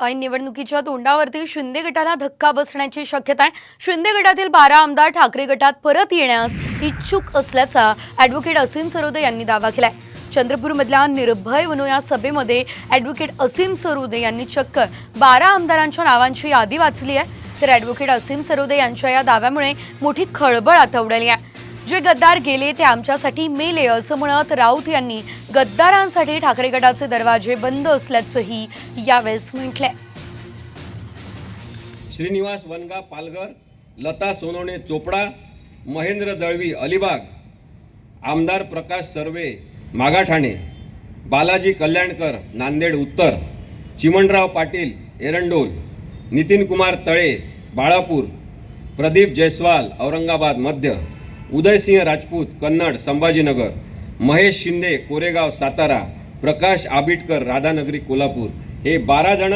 ऐन निवडणुकीच्या तोंडावरती शिंदे गटाला धक्का बसण्याची शक्यता आहे. शिंदे गटातील बारा आमदार ठाकरे गटात परत येण्यास इच्छुक असल्याचा ॲडव्होकेट असीम सरोदे यांनी दावा केलाय. चंद्रपूरमधल्या निर्भय वनो या सभेमध्ये ॲडव्होकेट असीम सरोदे यांनी चक्क बारा आमदारांच्या नावांची यादी वाचली आहे. तर ॲडव्होकेट असीम सरोदे यांच्या या दाव्यामुळे मोठी खळबळ आता उडाली आहे. जे गद्दार गेले ते आमच्यासाठी मेले असं म्हणत राऊत यांनी गद्दारांसाठी ठाकरे गटाचे दरवाजे बंद असल्याचंही यावेळेस म्हटलंय. श्रीनिवास वनगा पालघर लता सोनवणे चोपडा महेंद्र दळवी अलिबाग आमदार प्रकाश सर्वे मागाठाणे बालाजी कल्याणकर नांदेड उत्तर चिमणराव पाटील एरंडोल नितीन कुमार तळे बाळापूर प्रदीप जयस्वाल औरंगाबाद मध्य उदयसिंह राजपूत कन्नड संभाजीनगर महेश शिंदे कोरेगाव सातारा प्रकाश आबिटकर राधानगरी कोल्हापूर हे बारा जण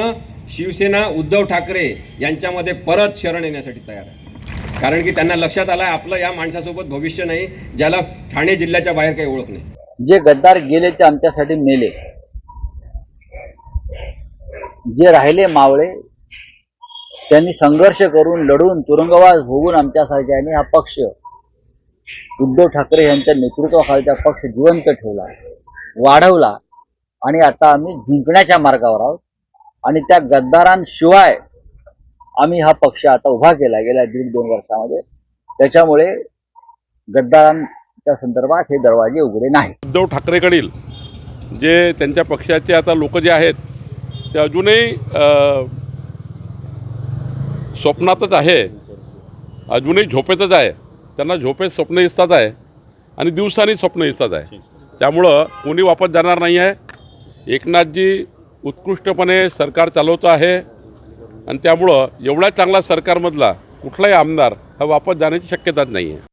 शिवसेना उद्धव ठाकरे यांच्यामध्ये परत शरण येण्यासाठी तयार आहे कारण की त्यांना लक्षात आलं आहे आपलं या माणसासोबत भविष्य नाही ज्याला ठाणे जिल्ह्याच्या बाहेर काही ओळख नाही. जे गद्दार गेले ते आमच्यासाठी मेले. जे राहिले मावळे त्यांनी संघर्ष करून लढून तुरुंगवास भोगून आमच्यासारख्याने हा पक्ष उद्धव ठाकरे यांच्या नेतृत्वाखालचा पक्ष जिवंत ठेवला वाढवला आणि आता आम्ही जिंकण्याच्या मार्गावर आहोत. आणि त्या गद्दारांशिवाय आम्ही हा पक्ष आता उभा केला गेल्या दीड दोन वर्षामध्ये. त्याच्यामुळे गद्दारांच्या संदर्भात हे दरवाजे उघडे नाही उद्धव ठाकरेकडील जे त्यांच्या पक्षाचे आता लोक जे आहेत ते अजूनही स्वप्नातच आहे अजूनही झोपेतच आहे. त्यांना झोपेत स्वप्न दिसतात आहे आणि दिवसानी स्वप्न दिसतात आहे. त्यामुळं कोणी वापस जाणार नाही आहे. एकनाथजी उत्कृष्टपणे सरकार चालवतं आहे. आणि त्यामुळं एवढा चांगला सरकारमधला कुठलाही आमदार हा वापस जाण्याची शक्यताच नाही आहे.